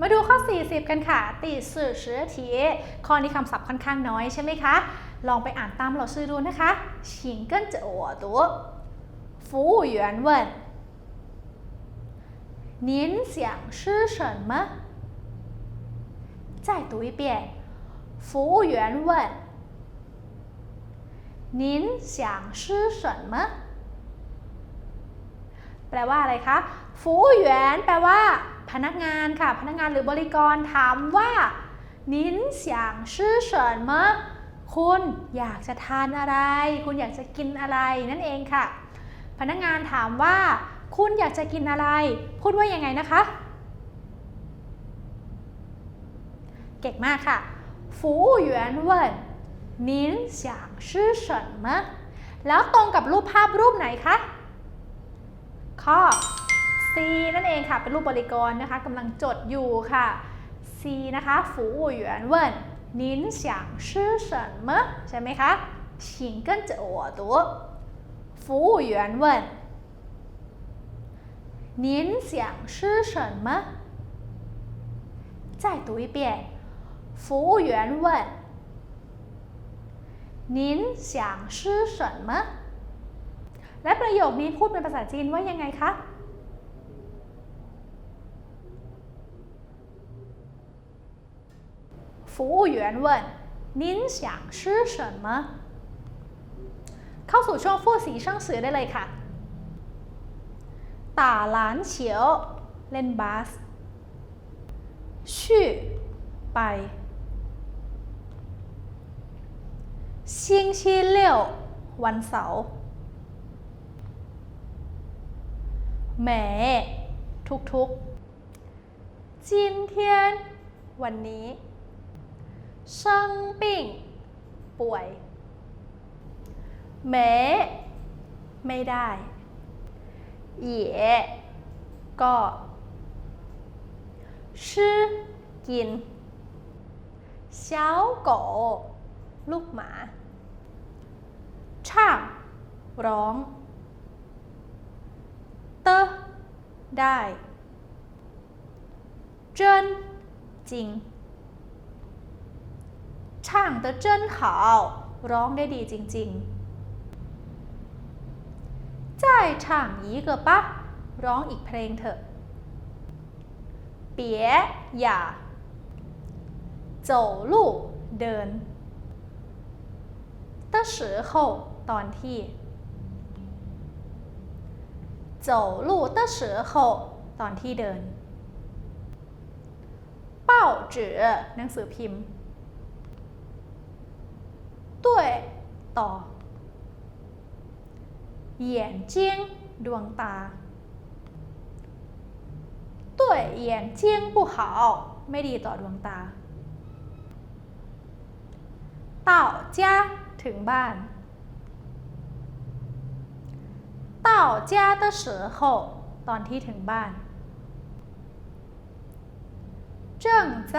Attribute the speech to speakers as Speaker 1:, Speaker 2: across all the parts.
Speaker 1: มาดูข้อ 40 กันค่ะตีสื่อเชื้อทีข้อนี้คำศัพท์ค่อนข้างน้อยใช่ไหมคะ ลองไปอ่านตามเราซื้อดูนะคะ请跟着我读服务员问您想吃什么再读一遍服务员问您想吃什么แปลว่าอะไรคะฟูเหวียนแปลว่า พนักงานค่ะ พนักงานหรือบริกรถามว่านิ้นเสียชื่อเฉินเมะคุณอยากจะทานอะไร คุณอยากจะกินอะไรนั่นเองค่ะ พนักงานถามว่า คุณอยากจะกินอะไร พูดว่ายังไงนะคะ เก่งมากค่ะฟูหยวนเวินนิ้นเสียชื่อเฉินเมะแล้วตรงกับรูปภาพรูปไหนคะข้อ C นั่นเองค่ะ เป็นรูปบริกรนะคะกำลังจดอยู่ค่ะ C นะคะ服务员问您想吃什么ใช่ไหมคะ请跟着我读服务员问您想吃什么再读一遍服务员问您想吃什么และประโยคนี้พูดเป็นภาษาจีนว่ายังไงคะ 服务员问您想吃什么เข้าสู่ช่วงฟู่สีช่างสื่อได้เลยค่ะต่าหลานเฉียวเล่นบาสชื่อไป星期六วันเสาร์แหมทุกๆ今天วันนี้ 生病ป่วยเมไม่ได้เย่ก็ชื่อกินเช้าโกลูกหมาช่างร้อง เตได้ เจนจริง ช่าง的真好ร้องได้ดีจริงๆ再唱一个吧ร้องอีกเพลงเถอะ别อย่า走路เดิน的时候ตอนที่走路的时候ตอนที่เดิน报纸หนังสือพิมพ์ ต่อ眼睛ดวงตา对眼睛不好ไม่ดีต่อดวงตา到家ถึงบ้าน到家的时候ตอนที่ถึงบ้าน正在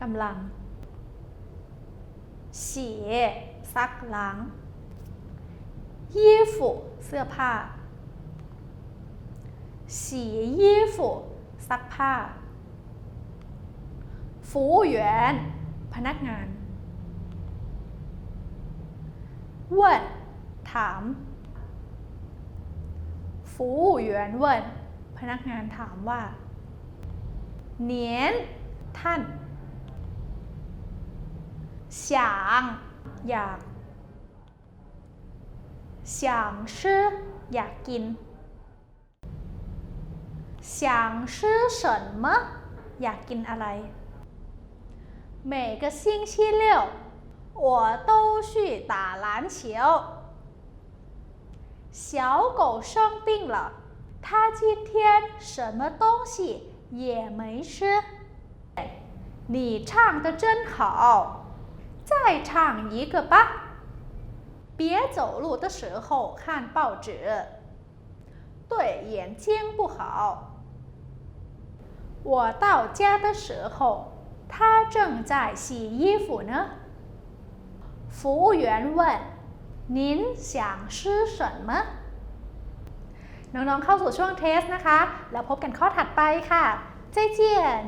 Speaker 1: กำลัง洗 ซักล้างยี่ฝูเสื้อผ้าสียี่ฝูซักผ้าฟูหยวนพนักงานเวินถามฟูหยวนเวินพนักงานถามว่าเนียนท่านเฉียง อยาก想吃อยากกิน想吃什么อยากกินอะไร每个星期六我都去打篮球小狗生病了它今天什么东西也没吃你唱的真好 再唱一个吧。别走路的时候看报纸，对眼睛不好。我到家的时候，他正在洗衣服呢。服务员问：“您想吃什么？”น้องๆเข้าสู่ช่วงเทสนะคะ แล้วพบกันข้อถัดไปค่ะ ใจเจียน